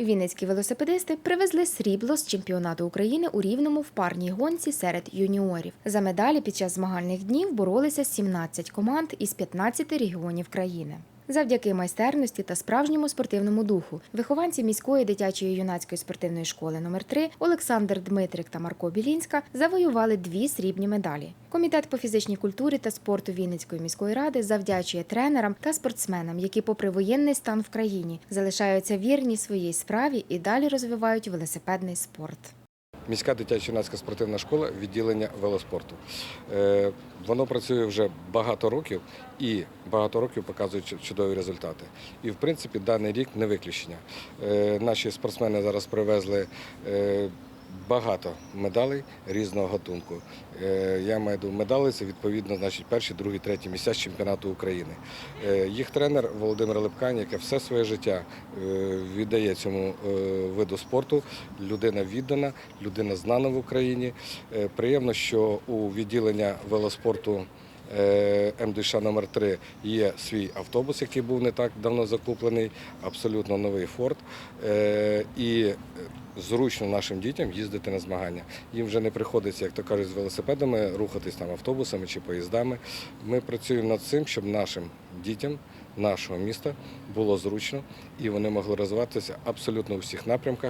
Вінницькі велосипедисти привезли срібло з чемпіонату України у рівному в парній гонці серед юніорів. За медалі під час змагальних днів боролися 17 команд із 15 регіонів країни. Завдяки майстерності та справжньому спортивному духу вихованці міської дитячої юнацької спортивної школи номер 3 Олександр Дмитрик та Марко Білінська завоювали дві срібні медалі. Комітет по фізичній культурі та спорту Вінницької міської ради завдячує тренерам та спортсменам, які, попри воєнний стан в країні, залишаються вірні своїй справі і далі розвивають велосипедний спорт. Міська дитяча юнацька спортивна школа відділення велоспорту. Е, Воно працює вже багато років і багато років показує чудові результати. І в принципі даний рік не виключення. Е, Наші спортсмени зараз привезли е, багато медалей різного гатунку. Е, Я маю до медалі, це відповідно значить, перші, другі, треті місця з чемпіонату України. Е, Їх тренер Володимир Липкань, яке все своє життя е, віддає цьому виду спорту. Людина віддана, людина знана в Україні. Приємно, що у відділення велоспорту. Е, МДШ номер 3 є свій автобус, який був не так давно закуплений, абсолютно новий Форд. Е, І зручно нашим дітям їздити на змагання. Їм вже не приходиться, як то кажуть, з велосипедами рухатись там автобусами чи поїздами. Ми працюємо над цим, щоб нашим дітям нашого міста було зручно і вони могли розвиватися абсолютно у всіх напрямках.